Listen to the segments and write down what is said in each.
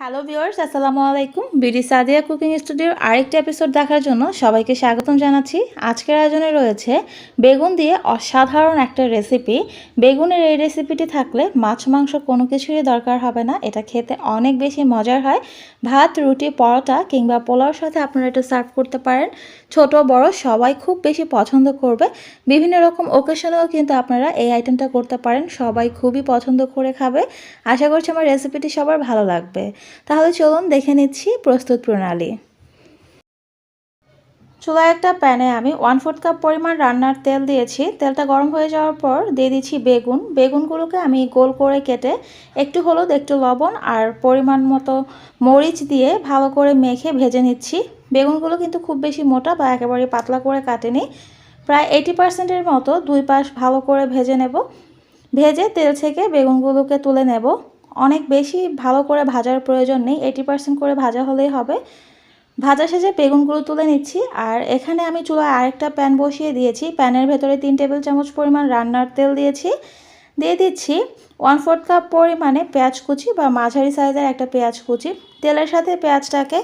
Hello viewers আসসালামু আলাইকুম। BD Sadia cooking স্টুডিওর আরেকটা এপিসোড দেখার জন্য সবাইকে স্বাগতম জানাচ্ছি। আজকের আয়োজনে রয়েছে বেগুন দিয়ে অসাধারণ একটা রেসিপি বেগুনের এই রেসিপিটি থাকলে মাছ, মাংস কোনো কিছুরই দরকার হবে না। এটা খেতে অনেক বেশি মজার হয়। ভাত, রুটি, পরোটা কিংবা পোলাওর সাথে আপনারা এটা সার্ভ করতে পারেন। ছোট, বড় সবাই খুব বেশি পছন্দ করবে। বিভিন্ন রকম ওকেশনেও কিন্তু আপনারা এই আইটেমটা করতে পারেন। সবাই খুবই পছন্দ করে খাবে। আশা করছি আমার রেসিপিটি সবার ভালো লাগবে। তাহলে চলুন দেখে নিচ্ছি প্রস্তুত প্রণালী। চুলায় একটা প্যানে আমি ওয়ান ফোর্থ কাপ পরিমাণ রান্নার তেল দিয়েছি। তেলটা গরম হয়ে যাওয়ার পর দিয়ে দিচ্ছি বেগুন। বেগুনগুলোকে আমি গোল করে কেটে একটু হলুদ, একটু লবণ আর পরিমাণ মতো মরিচ দিয়ে ভালো করে মেখে ভেজে নিচ্ছি। বেগুনগুলো কিন্তু খুব বেশি মোটা বা একেবারে পাতলা করে কাটেনি। প্রায় এইটি পার্সেন্টের মতো দুই পাশ ভালো করে ভেজে নেব। ভেজে তেল থেকে বেগুনগুলোকে তুলে নেব। অনেক বেশি ভালো করে ভাজার প্রয়োজন নেই এইটি পার্সেন্ট করে ভাজা হলেই হবে। ভাজা সেজে বেগুনগুলো তুলে নিচ্ছি, আর এখানে আমি চুলায় আরেকটা প্যান বসিয়ে দিয়েছি। প্যানের ভেতরে তিন টেবিল চামচ পরিমাণ রান্নার তেল দিয়েছি। দিয়ে দিচ্ছি ওয়ান ফোর্থ কাপ পরিমাণে পেঁয়াজ কুচি বা মাঝারি সাইজের একটা পেঁয়াজ কুচি। তেলের সাথে পেঁয়াজটাকে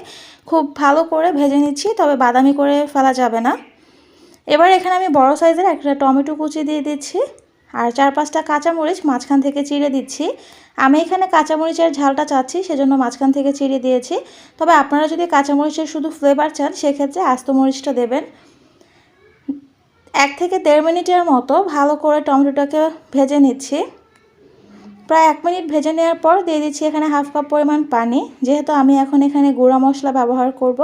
খুব ভালো করে ভেজে নিচ্ছি, তবে বাদামি করে ফেলা যাবে না। এবার এখানে আমি বড় সাইজের একটা টমেটো কুচি দিয়ে দিচ্ছি। আর চার পাঁচটা কাঁচামরিচ মাঝখান থেকে চিড়ে দিচ্ছি। আমি এখানে কাঁচামরিচের ঝালটা চাচ্ছি, সেজন্য মাঝখান থেকে চিড়ে দিয়েছি। তবে আপনারা যদি কাঁচামরিচের শুধু ফ্লেভার চান, সেক্ষেত্রে আস্ত মরিচটা দেবেন। এক থেকে দেড় মিনিটের মতো ভালো করে টমেটোটাকে ভেজে নিচ্ছি। প্রায় এক মিনিট ভেজে নেওয়ার পর দিয়ে দিচ্ছি এখানে হাফ কাপ পরিমাণ পানি। যেহেতু আমি এখন এখানে গুঁড়া মশলা ব্যবহার করব,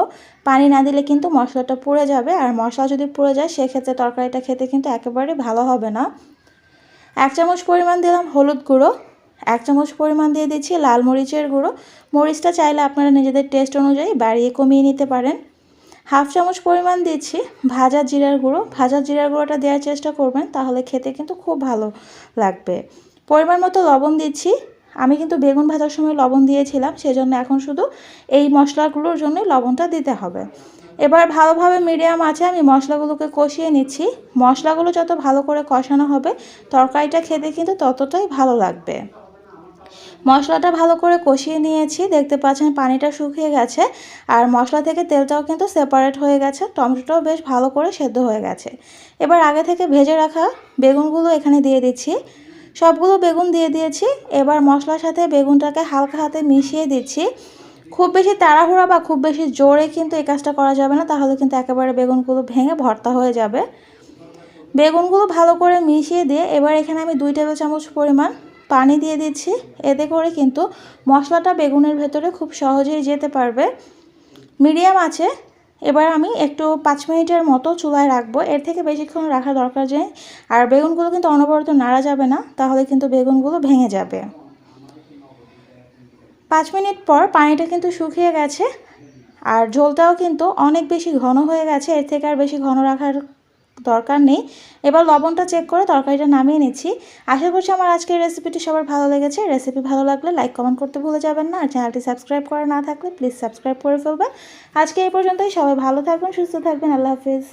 পানি না দিলে কিন্তু মশলাটা পুড়ে যাবে। আর মশলা যদি পুড়ে যায়, সেক্ষেত্রে তরকারিটা খেতে কিন্তু একেবারে ভালো হবে না। এক চামচ পরিমাণ দিলাম হলুদ গুঁড়ো, এক চামচ পরিমাণ দিয়ে দিচ্ছি লাল মরিচের গুঁড়ো। মরিচটা চাইলে আপনারা নিজেদের টেস্ট অনুযায়ী বাড়িয়ে কমিয়ে নিতে পারেন। হাফ চামচ পরিমাণ দিচ্ছি ভাজা জিরার গুঁড়ো। ভাজা জিরার গুঁড়োটা দেওয়ার চেষ্টা করবেন, তাহলে খেতে কিন্তু খুব ভালো লাগবে। পরিমাণ মতো লবণ দিচ্ছি। আমি কিন্তু বেগুন ভাজার সময় লবণ দিয়েছিলাম, সেজন্য এখন শুধু এই মশলাগুলোর জন্যই লবণটা দিতে হবে। এবার ভালোভাবে মিডিয়াম আছে, আমি মশলাগুলোকে কষিয়ে নিচ্ছি। মশলাগুলো যত ভালো করে কষানো হবে, তরকারিটা খেতে কিন্তু ততটাই ভালো লাগবে। মশলাটা ভালো করে কষিয়ে নিয়েছি, দেখতে পাচ্ছেন পানিটা শুকিয়ে গেছে, আর মশলা থেকে তেলটাও কিন্তু সেপারেট হয়ে গেছে, টমেটোটাও বেশ ভালো করে সেদ্ধ হয়ে গেছে। এবার আগে থেকে ভেজে রাখা বেগুনগুলো এখানে দিয়ে দিচ্ছি। সবগুলো বেগুন দিয়ে দিয়েছি, এবার মশলার সাথে বেগুনটাকে হালকা হাতে মিশিয়ে দিচ্ছি। খুব বেশি তাড়াহুড়া বা খুব বেশি জোরে কিন্তু এই কাজটা করা যাবে না, তাহলে কিন্তু একেবারে বেগুনগুলো ভেঙে ভর্তা হয়ে যাবে। বেগুনগুলো ভালো করে মিশিয়ে দিয়ে এবার এখানে আমি দুই টেবিল চামচ পরিমাণ পানি দিয়ে দিচ্ছি। এতে করে কিন্তু মশলাটা বেগুনের ভেতরে খুব সহজেই যেতে পারবে। মিডিয়াম আছে, এবার আমি একটু পাঁচ মিনিটের মতো চুলায় রাখব। এর থেকে বেশিক্ষণ রাখা দরকার যে, আর বেগুনগুলো কিন্তু অনবরত নাড়া যাবে না, তাহলে কিন্তু বেগুনগুলো ভেঙে যাবে। পাঁচ মিনিট পর পানিটা কিন্তু শুকিয়ে গেছে আর ঝোলটাও কিন্তু অনেক বেশি ঘন হয়ে গেছে, এর থেকে আর বেশি ঘন রাখার দরকার নেই। এবার লবণটা চেক করে তরকারিটা নামিয়ে নিচ্ছি। আশা করছি আমার আজকের রেসিপিটি সবার ভালো লেগেছে। রেসিপি ভালো লাগলে লাইক কমেন্ট করতে ভুলে যাবেন না। আর চ্যানেলটি সাবস্ক্রাইব করা না থাকলে প্লিজ সাবস্ক্রাইব করে ফেলবেন। আজকে এই পর্যন্তই। সবাই ভালো থাকবেন, সুস্থ থাকবেন। আল্লাহ হাফিজ।